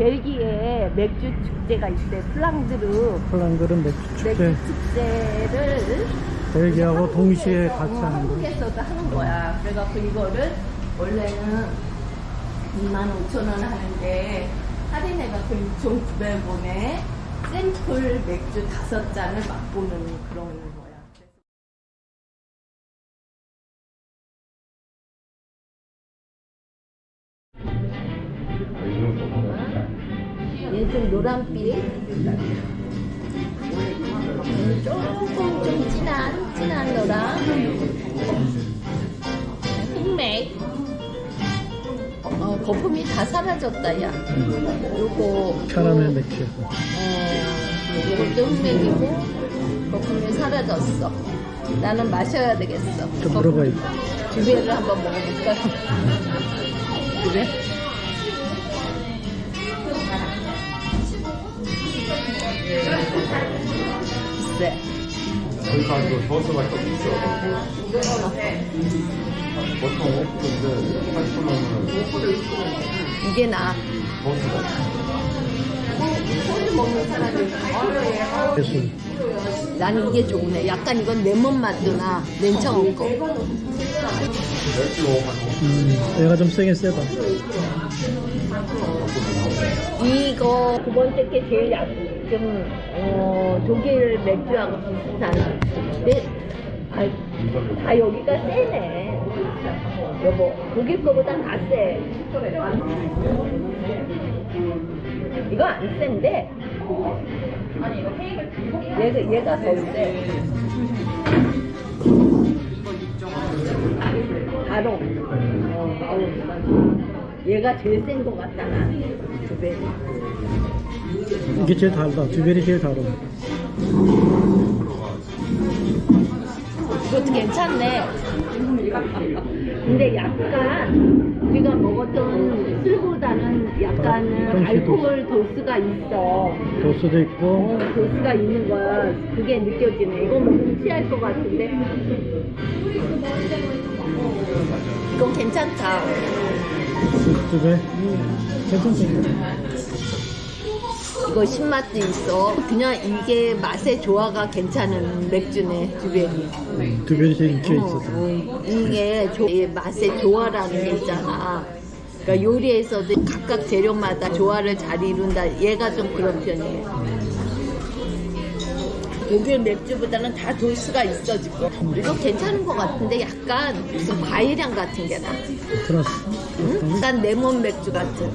벨기에 맥주 축제가 있대. 플랑드르 폴란드는 맥주 축제 맥주 축제를 벨기하고 동시에 한국에서, 같이 어, 하는 거. 한국에서도 하는 거야. 그래갖고 이거를 원래는 2만 5천 원 하는데 할인해갖고 6,900원에 샘플 맥주 다섯 잔을 맛보는 그런 노란빛 조금 좀 진한 진한 노랑 흑맥. 어 거품이 다 사라졌다 야. 요거. 캐러멜 맥주 어 요것도 흑맥이고 거품이 사라졌어. 나는 마셔야 되겠어. 좀 물어봐야지 두 배를 한번 먹어볼까? 그래? 글쎄 저희 가도 저수밖에 없어. 보통 5%인데 80%는 이게 나 저수가. 먹는 사람이 나는 이게 좋네. 약간 이건 레몬 맛도 나. 냉청 한 음, 얘가 좀 세긴 세다 이거 두 번째 게 제일 약, 좀, 어, 독일 맥주하고 비슷한. 근데, 아, 다 여기가 세네. 여보, 독일 거보다 다 세. 이거 안 센데? 얘가, 얘가 더 세. 바로. 어, 아우, 얘가 제일 센 것 같다, 나. 두 배. 이게 제일 달다 듀벨이 제일 달아 이것도 괜찮네. 근데 약간 우리가 먹었던 술보다는 약간은 좀 알코올 도수가 있어. 도수도 있고 어, 도수가 있는 거야. 그게 느껴지네. 이거 먹으면 취할 것 같은데. 이건 괜찮다. 듀벨 괜찮습니다 이거 신맛도 있어. 그냥 이게 맛의 조화가 괜찮은 맥주네, 듀벨이. 듀벨이 제일 인기가 어, 있어서 어, 이게 조, 이 맛의 조화라는 게 있잖아. 그러니까 요리에서도 각각 재료마다 조화를 잘 이룬다. 얘가 좀 그런 편이에요. 독일 맥주보다는 다 도수가 있어 지금. 이거 괜찮은 것 같은데 약간 무슨 과일향 같은 게 나. 플러스 응? 약간 레몬 맥주 같은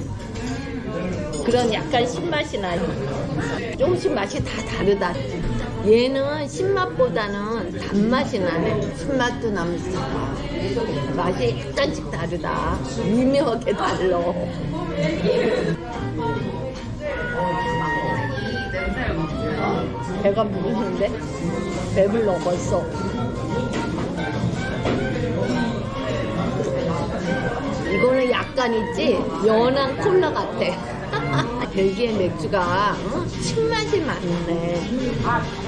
그런 약간 신맛이 나요. 조금씩 맛이 다 다르다. 얘는 신맛보다는 단맛이 나네. 신맛도 나면서 맛이 약간씩 다르다. 미묘하게 달라. 배가 부르는데 배불러 벌써. 이거는 약간 있지 연한 콜라 같아. 벨기에 맥주가 어? 신맛이 많네.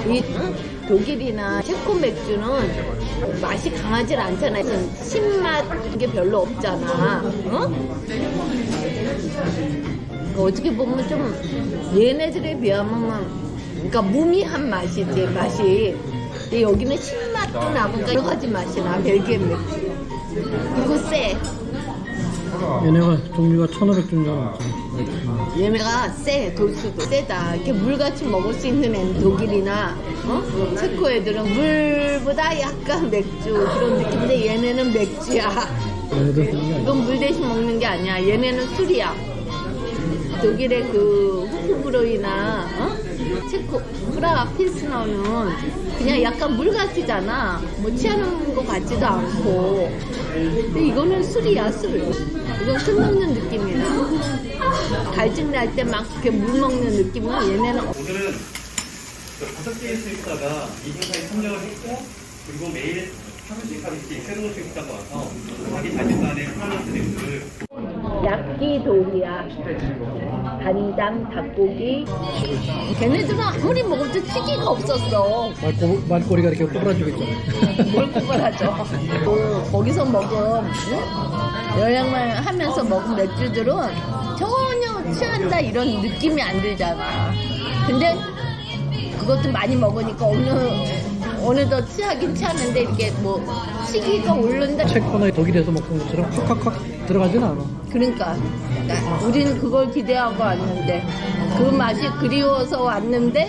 이 어? 독일이나 체코 맥주는 맛이 강하질 않잖아. 신맛 이게 별로 없잖아. 어? 그 어떻게 보면 좀 얘네들에 비하면 그러니까 무미한 맛이지 맛이. 근데 여기는 신맛도 나고 여러 가지 맛이 나 벨기에 맥주. 그리고 쎄. 얘네가 종류가 1500 종류가 넘잖아 얘네가 쎄 도수도 세다. 이렇게 물같이 먹을 수 있는 애는 독일이나 어? 체코 애들은 물보다 약간 맥주 그런 느낌인데 얘네는 맥주야. 이건 물 대신 먹는 게 아니야. 얘네는 술이야. 독일의 그 후프브로이나 어? 체코 프라하 필스너는 그냥 약간 물 같이잖아. 뭐 취하는 것 같지도 않고. 근데 이거는 술이야 술. 이건 술 먹는 느낌이야. 갈증 날 때 막 이렇게 물 먹는 느낌은 얘네는 없- 오늘은 그 다섯 개의 수입사가 이 행사에 참여를 했고 그리고 매일 하루씩 하루씩 새로운 수입사가 와서 자기 자신만의 야끼도리야 간장 닭고기 걔네들은 아무리 먹어도 특이가 없었어 말꼬, 말꼬리가 이렇게 꼬부라지고 있잖아 뭘 구걸하죠. 또 거기서 먹은 응? 여행을 하면서 먹은 맥주들은 전혀 취한다 이런 느낌이 안 들잖아. 근데 그것도 많이 먹으니까 어느 어느덧 취하긴 취하는데 이렇게 뭐 시기가 오른다. 체코나 독일에서 먹는 것처럼 콱콱콱 들어가진 않아. 그러니까 나- 우리는 그걸 기대하고 왔는데 그 맛이 그리워서 왔는데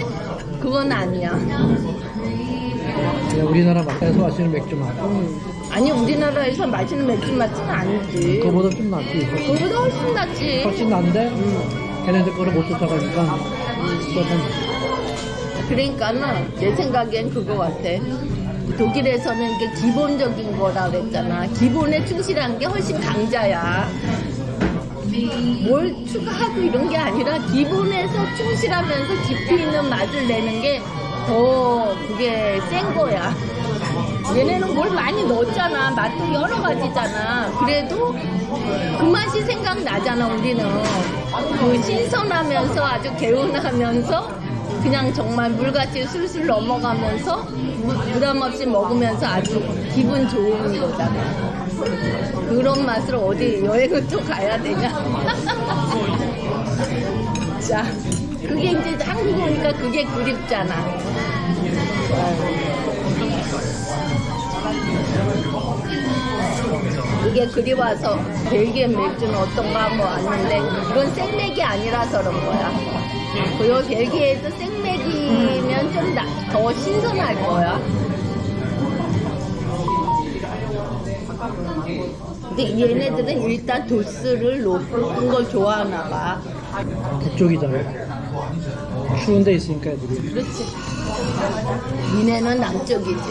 그건 아니야. 그냥 우리나라 마카에서 마시는 맥주 맛. 음. 아니 우리나라에서 마시는 맥주 맛은 아니지. 그거보다 좀 낫지. 그거보다 훨씬 낫지. 훨씬 난데 걔네들 거를 못 쫓아가니까 그것은 그러니까는 내 생각엔 그거 같아. 독일에서는 이게 기본적인 거라 그랬잖아. 기본에 충실한 게 훨씬 강자야. 뭘 추가하고 이런 게 아니라 기본에서 충실하면서 깊이 있는 맛을 내는 게 더 그게 센 거야. 얘네는 뭘 많이 넣었잖아. 맛도 여러 가지잖아. 그래도 그 맛이 생각나잖아, 우리는. 그 신선하면서 아주 개운하면서 그냥 정말 물같이 술술 넘어가면서 부- 부담 없이 먹으면서 아주 기분 좋은 거잖아. 그런 맛을 어디 여행을 또 가야 되냐? 자, 그게 이제 한국 오니까 그게 그립잖아. 이게 그리워서 벨기에 맥주는 어떤가 한번 왔는데 이건 생맥이 아니라서 그런 거야. 그리고 벨기에에서 생맥이면 좀 더 신선할 거야. 근데 얘네들은 일단 도수를 높은 걸 좋아하나 봐. 북쪽이잖아. 추운 데 있으니까 애들이. 그렇지. 니네는 남쪽이지.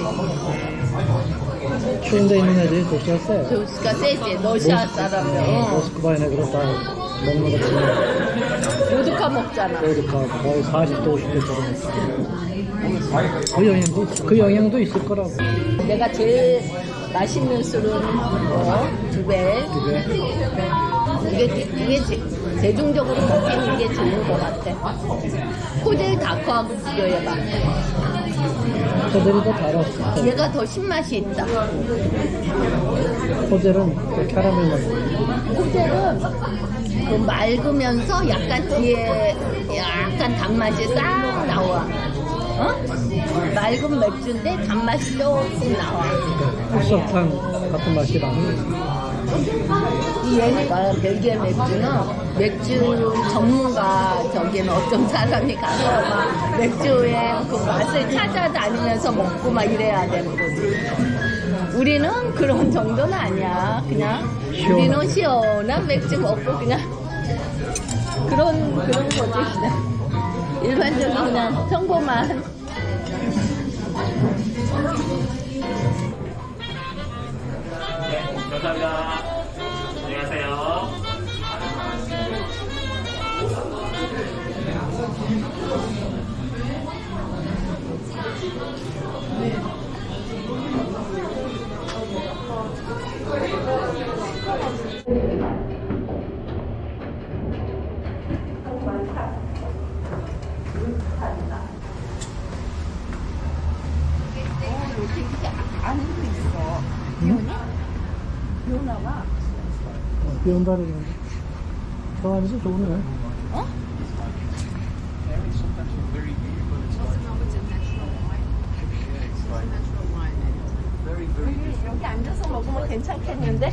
추운 데 있는 애들이 도시가 세. 도수가 세지. 러시아 사람은. 어. 모스크바 애네 그렇다 먹는 거 같으면 보드카 먹잖아. 그러니까 거의 40도 50도 정도. 그 영향도 그 영향도 있을 거라고. 내가 제일 맛있는 술은 뭐, 두 배. 그게 이게, 이게 제, 대중적으로 먹기는 이게 좋은 것 같아. 호텔 다크하고 비교해봐. 호텔이 더 달았어. 얘가 더 신맛이 있다. 그 캐러멜 맛. 호텔은 그 맑으면서 약간 뒤에 약간 단맛이 싹 나와. 어? 맑은 맥주인데 단맛이 조금 나와. 흑설탕 같은 맛이 나는. 이 얘네가 벨기에 맥주는 맥주 전문가 저기는 어떤 사람이 가서 막 맥주의 그 맛을 찾아다니면서 먹고 막 이래야 되는 거지. 우리는 그런 정도는 아니야. 그냥 우리는 시원한 맥주 먹고 그냥 그런 그런 거지 그냥 일반적인 그냥 평범한 감사합니다. 안녕하세요. 안에 있어. 비 온다 그러는데. 저 안에서 좋네. 어? 여기, 여기 앉아서 먹으면 괜찮겠는데?